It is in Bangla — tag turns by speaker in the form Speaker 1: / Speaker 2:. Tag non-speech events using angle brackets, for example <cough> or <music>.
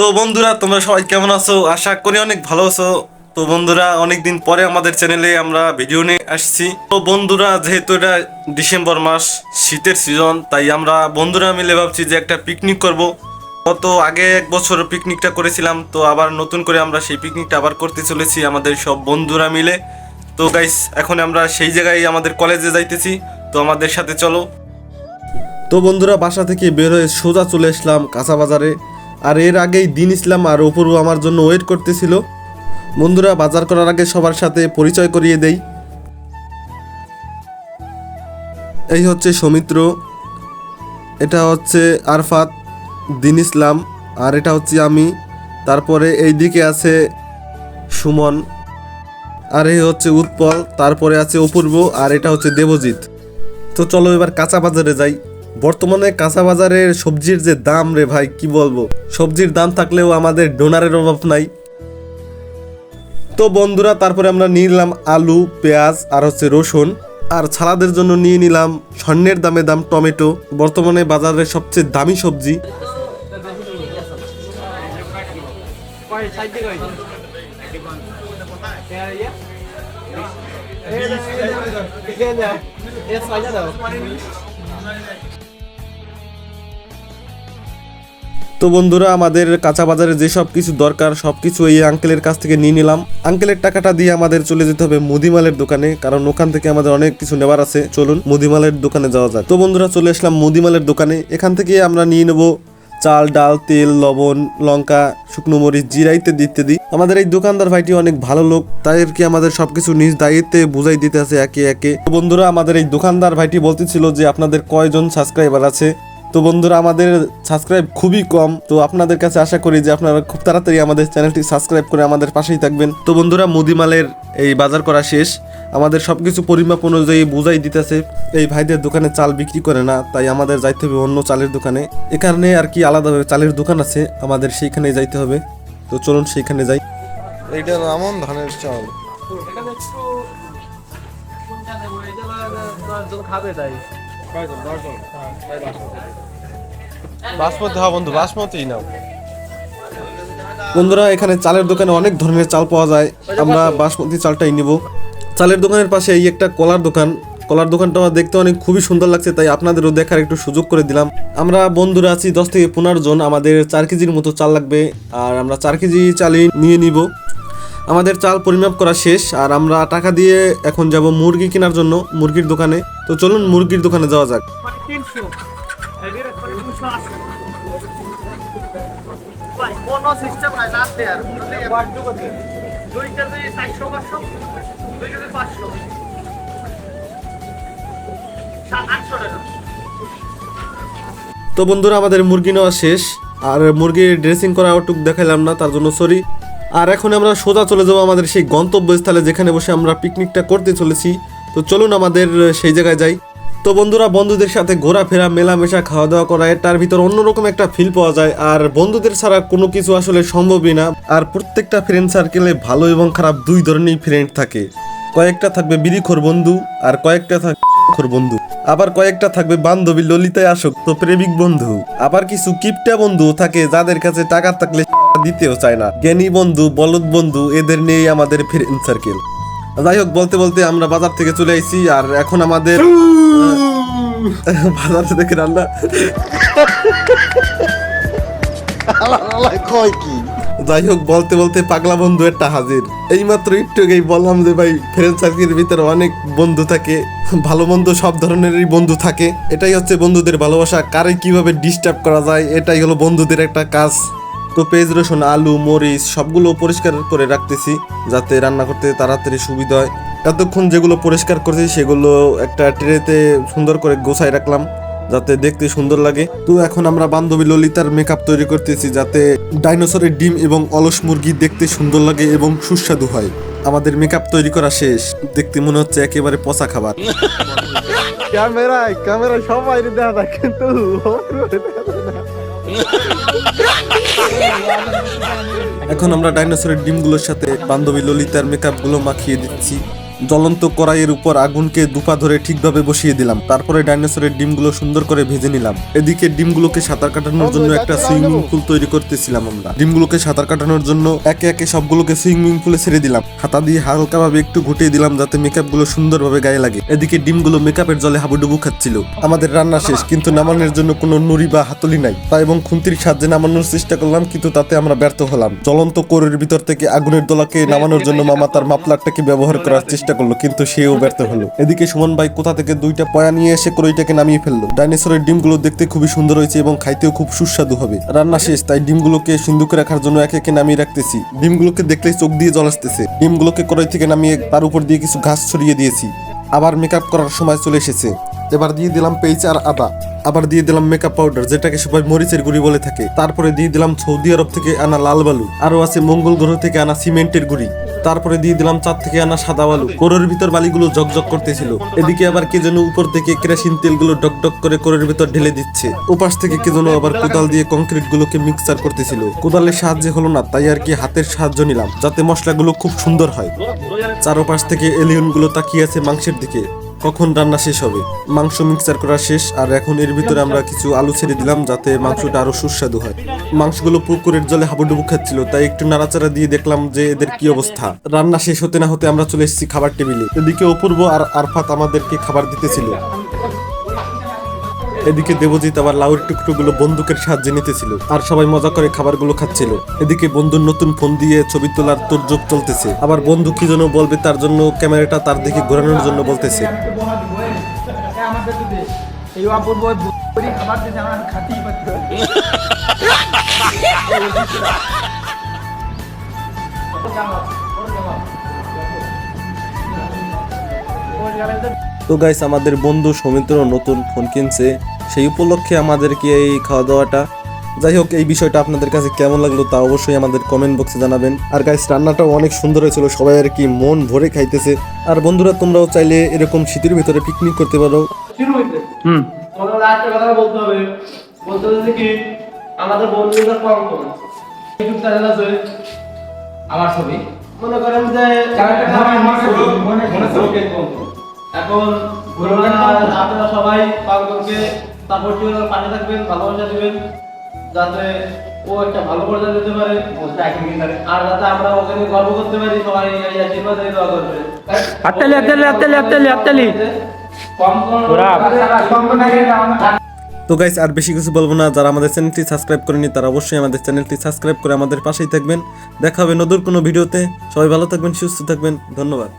Speaker 1: তো বন্ধুরা, তোমরা সবাই কেমন আছো? আশা করি অনেক ভালো আছো। তো বন্ধুরা, অনেকদিন পরে আমাদের চ্যানেলে আমরা ভিডিও নিয়ে আসছি। তো বন্ধুরা, যেহেতু এটা ডিসেম্বর মাস, শীতের সিজন, তাই আমরা বন্ধুরা মিলে ভাবছি যে একটা পিকনিক করব। গত আগে এক বছর পিকনিকটা করেছিলাম, তো আবার নতুন করে আমরা সেই পিকনিকটা আবার করতে চলেছি আমাদের সব বন্ধুরা মিলে। তো গাইস এখন আমরা সেই জায়গায় আমাদের কলেজে যাইতেছি। তো আমাদের সাথে চলো। তো বন্ধুরা, বাসা থেকে বের হয়ে সোজা চলে আসলাম কাঁচা বাজারে। আর এর আগেই দিন ইসলাম আর অপূর্ব আমার জন্য ওয়েট করতেছিল। বন্ধুরা, বাজার করার আগে সবার সাথে পরিচয় করিয়ে দেই। এই হচ্ছে সৌমিত্র, এটা হচ্ছে আরফাত, দিন ইসলাম, আর এটা হচ্ছে আমি। তারপরে এই দিকে আছে সুমন, আর এই হচ্ছে উৎপল, তারপরে আছে অপূর্ব, আর এটা হচ্ছে দেবজিৎ। তো চলো এবার কাঁচা বাজারে যাই। বর্তমানে কাঁচা বাজারের সবজির যে দাম রে ভাই কি বলব সবজির দাম থাকলেও আমাদের ডোনারের অভাব নাই তো বন্ধুরা তারপরে আমরা নিয়ে নিলাম আলু পেঁয়াজ আর হচ্ছে রসুন আর ছালাদের জন্য নিয়ে নিলাম স্বর্ণের দামে দাম টমেটো বর্তমানে বাজারের সবচেয়ে দামি সবজি তো বন্ধুরা, আমাদের কাঁচা বাজারে যেসব কিছু দরকার, সব কিছু এই আঙ্কেলের কাছ থেকে নিয়ে নিলাম। আঙ্কেলের টাকাটা দিয়ে আমাদের চলে যেতে হবে মুদিমালের দোকানে, কারণ ওখান থেকে আমাদের অনেক কিছু নেবার আছে। চলুন, মুদিমালের দোকানে যাওয়া যাক। তো বন্ধুরা, চলে আসলাম মুদিমালের দোকানে। এখান থেকে আমরা নিয়ে নেব চাল, ডাল, তেল, লবণ, লঙ্কা, শুকনো মরিচ, জিরা ইত্যাদি ইত্যাদি। আমাদের এই দোকানদার ভাইটি অনেক ভালো লোক তাদেরকে আমাদের সবকিছু নিজ দায়িত্বে বুঝাই দিতে আছে একে একে। বন্ধুরা, আমাদের এই দোকানদার ভাইটি বলতেছিল যে, আপনাদের কয়জন সাবস্ক্রাইবার আছে? তো বন্ধুরা আমাদের সাবস্ক্রাইব খুবই কম। তো আপনাদের কাছে আশা করি যে আপনারা খুব তাড়াতাড়ি আমাদের চ্যানেলটি সাবস্ক্রাইব করে আমাদের পাশেই থাকবেন। তো বন্ধুরা মুদিমালের এই বাজার করা শেষ। আমাদের সব কিছু পরিমাপ অনুযায়ী বুঝাই দিতেছে। এই ভাইদের দোকানে চাল বিক্রি করে না তাই আমাদের যাইতে হবে অন্য চালের দোকানে। এখানে আর কি আলাদাভাবে চালের দোকান আছে আমাদের সেইখানে যাইতে হবে। তো চলুন সেইখানে যাই।
Speaker 2: আমন ধানের চাল?
Speaker 3: এটা খাবে তাই?
Speaker 2: বাসমতি হ্যাঁ বন্ধু বাসমতি নাও।
Speaker 1: বন্ধুরা, এখানে চালের দোকানে অনেক ধরনের চাল পাওয়া যায়। আমরা বাসমতি চালটাই নিব। চালের দোকানের পাশে এই একটা কলার দোকান। কলার দোকানটা আমার দেখতে অনেক খুবই সুন্দর লাগছে, তাই আপনাদেরও দেখার একটু সুযোগ করে দিলাম। আমরা বন্ধুরা আছি দশ থেকে পনেরো জন, আমাদের চার কেজির মতো চাল লাগবে, আর আমরা চার কেজি চালই নিয়ে নিব। আমাদের চাল পরিমাপ করা শেষ, আর আমরা টাকা দিয়ে এখন যাব মুরগি কেনার জন্য, মুরগির দোকানে। তো চলুন মুরগির দোকানে যাওয়া যাক।
Speaker 3: টাকা
Speaker 1: তো বন্ধুরা, আমাদের মুরগি নেওয়া শেষ। আর মুরগির ড্রেসিং করা ওটুক দেখাইলাম না, তার জন্য সরি আর এখন আমরা সোজা চলে যাব আমাদের সেই গন্তব্যস্থলে যেখানে বসে আমরা পিকনিকটা করতে চলেছি। তো চলুন আমাদের সেই জায়গায় যাই। তো বন্ধুরা, বন্ধুদের সাথে ঘোরাফেরা, মেলামেশা খাওয়া দাওয়া করা তার ভিতর অন্যরকম একটা ফিল পাওয়া যায়। আর বন্ধুদের ছাড়া কোনো কিছু আসলে সম্ভবই না। আর প্রত্যেকটা ফ্রেন্ড সার্কেলে ভালো এবং খারাপ দুই ধরনের ফ্রেন্ড থাকে। কয়েকটা থাকবে বিড়িখোর বন্ধু আর কয়েকটা থাকবে খোর বন্ধু। আবার কয়েকটা থাকবে বান্ধবী ললিতায় আসক্ত প্রেমিক বন্ধু। আবার কিছু কিপটা বন্ধু থাকে যাদের কাছে টাকা থাকলে দিতেও চায় না। জ্ঞানী বন্ধু, বলদ বন্ধু, এদের নিয়েই আমাদের ফ্রেন্ড সার্কেল যাই হোক বলতে বলতে আমরা বাজার থেকে চলে আইছি আর এখন আমাদের বাজার থেকে রান্না।
Speaker 2: কয় কি?
Speaker 1: যাই হোক বলতে বলতে পাগলা বন্ধু একটা হাজির। এইমাত্র একটু আগেই বললাম যে ভাই ফ্রেন্ড সার্কেলের ভিতরে অনেক বন্ধু থাকে ভালো মন্দ সব ধরনেরই বন্ধু থাকে। এটাই হচ্ছে বন্ধুদের ভালোবাসা কারে কীভাবে ডিস্টার্ব করা যায় এটাই হলো বন্ধুদের একটা কাজ। তো পেঁয়াজ, রসুন, আলু, মরিচ সবগুলো পরিষ্কার করে রাখতেছি যাতে রান্না করতে তাড়াতাড়ি সুবিধা হয়। এতক্ষণ যেগুলো পরিষ্কার করছি সেগুলো একটা ট্রেতে সুন্দর করে গোছায় রাখলাম যাতে দেখতে সুন্দর লাগে। তো এখন আমরা বান্ধবী ললিতার মেকআপ তৈরি করতেছি যাতে ডাইনোসরের ডিম এবং অলস মুরগি দেখতে সুন্দর লাগে এবং সুস্বাদু হয়। আমাদের মেকআপ তৈরি করা শেষ। দেখতে মনে হচ্ছে একেবারে পচা খাবার। <laughs>
Speaker 2: ক্যামেরায় ক্যামেরায় সবাই দেখা কিন্তু
Speaker 1: এখন আমরা ডাইনোসরের ডিমগুলোর সাথে বান্ধবী ললিতার মেকআপগুলো মাখিয়ে দিচ্ছি। জ্বলন্ত কড়াইয়ের উপর আগুনকে দুপা ধরে ঠিকভাবে বসিয়ে দিলাম। তারপরে ডাইনোসরের ডিমগুলো সুন্দর করে ভেজে নিলাম। এদিকে ডিমগুলোকে সাঁতার কাটানোর জন্য একটা সুইমিং পুল তৈরি করতেছিলাম আমরা। ডিমগুলোকে সাঁতার কাটানোর জন্য একে একে সবগুলোকে সুইমিং পুলে ছেড়ে দিলাম। হাতা দিয়ে হালকাভাবে একটু ঘুটিয়ে দিলাম যাতে মেকআপগুলো সুন্দরভাবে গায়ে লাগে। এদিকে ডিমগুলো মেকআপের জলে হাবুডুবু খাচ্ছিল। আমাদের রান্না শেষ, কিন্তু নামানোর জন্য কোনো নুড়ি বা হাতলি নাই। তাই এবং খুন্তির সাহায্যে নামানোর চেষ্টা করলাম, কিন্তু তাতে আমরা ব্যর্থ হলাম। জ্বলন্ত কোরের ভিতর থেকে আগুনের দোলাকে নামানোর জন্য মামা তার মাপলারটাকে ব্যবহার করার চেষ্টা করল, কিন্তু সেও ব্যর্থ হলো। এদিকে সুমন ভাই কোথা থেকে দুইটা পয়া নিয়ে এসে কড়ইটাকে নামিয়ে ফেলল। ডাইনোসরের ডিমগুলো দেখতে খুবই সুন্দর হয়েছে এবং খাইতেও খুব সুস্বাদু হবে। রান্না শেষ, তাই ডিমগুলোকে সিন্ধুকে রাখার জন্য একে একে নামিয়ে রাখতেছি। ডিমগুলোকে দেখলেই চোখ দিয়ে জল আসতেছে। ডিমগুলোকে কড়াই থেকে নামিয়ে তার উপর দিয়ে কিছু ঘাস ছড়িয়ে দিয়েছি। আবার মেকআপ করার সময় চলে এসেছে। এবার দিয়ে দিলাম পেঁচ আর আদা। আবার দিয়ে দিলাম মেকআপ পাউডার যেটাকে সবাই মরিচের গুঁড়ি বলে থাকে। তারপরে দিয়ে দিলাম সৌদি আরব থেকে আনা লাল বালু। আরও আছে মঙ্গল গ্রহ থেকে আনা সিমেন্টের গুঁড়ি। তারপরে দিয়ে দিলাম চার থেকে আনা সাদা বালু কোরের ভিতর বালিগুলো জকজক করতেছিল। এদিকে আবার কে যেন উপর থেকে কেরাসিন তেলগুলো ডকডক করে কোরের ভিতর ঢেলে দিচ্ছে। ওপাশ থেকে কে যেন আবার কোদাল দিয়ে কংক্রিট গুলোকে মিক্সার করতেছিল। কোদালের সাহায্যে হলো না, তাই আর কি হাতের সাহায্য নিলাম, যাতে মশলাগুলো খুব সুন্দর হয়। চারোপাশ থেকে এলিয়নগুলো তাকিয়ে আছে মাংসের দিকে। কখন রান্না শেষ হবে? মাংস মিক্সার করা শেষ, আর এখন এর ভিতরে আমরা কিছু আলু ছেড়ে দিলাম যাতে মাংসটা আরও সুস্বাদু হয়। মাংসগুলো পুকুরের জলে হাবুডুবু খাচ্ছিল, তাই একটু নাড়াচাড়া দিয়ে দেখলাম যে এদের কি অবস্থা। রান্না শেষ হতে না হতে আমরা চলে এসেছি খাবার টেবিলে। এদিকে অপূর্ব আর আরফাত আমাদেরকে খাবার দিতেছিল। এদিকে দেবজিৎ আবার লাউয়ের টুকরোগুলো বন্দুকের সাহায্যে নিতেছিল, আর সবাই মজা করে খাবারগুলো খাচ্ছিল। এদিকে বন্ধুর নতুন ফোন দিয়ে ছবি তোলার তোরজোর চলতেছে। আবার বন্ধু কি যেন বলবে তার জন্য ক্যামেরাটা তার দিকে ঘোরানোর জন্য বলতেছে। <laughs> তো গাইস আমাদের বন্ধু সৌমিত্র নতুন ফোন কিনছে সেই উপলক্ষে আমাদেরকে এই খাওয়া দাওয়াটা যাই হোক এই বিষয়টা আপনাদের কাছে কেমন লাগল তা অবশ্যই আমাদের কমেন্ট বক্সে জানাবেন। আর গাইস রান্নাটাও অনেক সুন্দর হয়েছিল সবাই আর কি মন ভরে খাইতেছে। আর বন্ধুরা তোমরাও চাইলে এরকম শীতের ভিতরে পিকনিক করতে পারো।
Speaker 3: শুরু হুম। কথা বলতে হবে। বলতে হচ্ছে কি আমাদের বন্ধুদের কম কম ইউটিউব চ্যানেল আছে আমার ছবি। মনে করেন যে এখন আপনারা সবাই পাগলকে সাপোর্ট দিবেন পাশে থাকবেন ভালোবাসা দিবেন যাতে ও একটা ভালো পর্যায়ে যেতে পারে আর যাতে আমরা ওকে গর্ব করতে পারি সবাই এই আশীর্বাদ দিয়ে দোয়া করবে।
Speaker 4: হাততালি, হাততালি, হাততালি, হাততালি, হাততালি।
Speaker 3: কম কম কম কম
Speaker 1: তো গাইস আর বেশি কিছু বলব না যারা আমাদের চ্যানেলটি সাবস্ক্রাইব করেনি তারা অবশ্যই আমাদের চ্যানেলটি সাবস্ক্রাইব করে আমাদের পাশেই থাকবেন। দেখা হবে নতুন কোনো ভিডিওতে। সবাই ভালো থাকবেন সুস্থ থাকবেন ধন্যবাদ।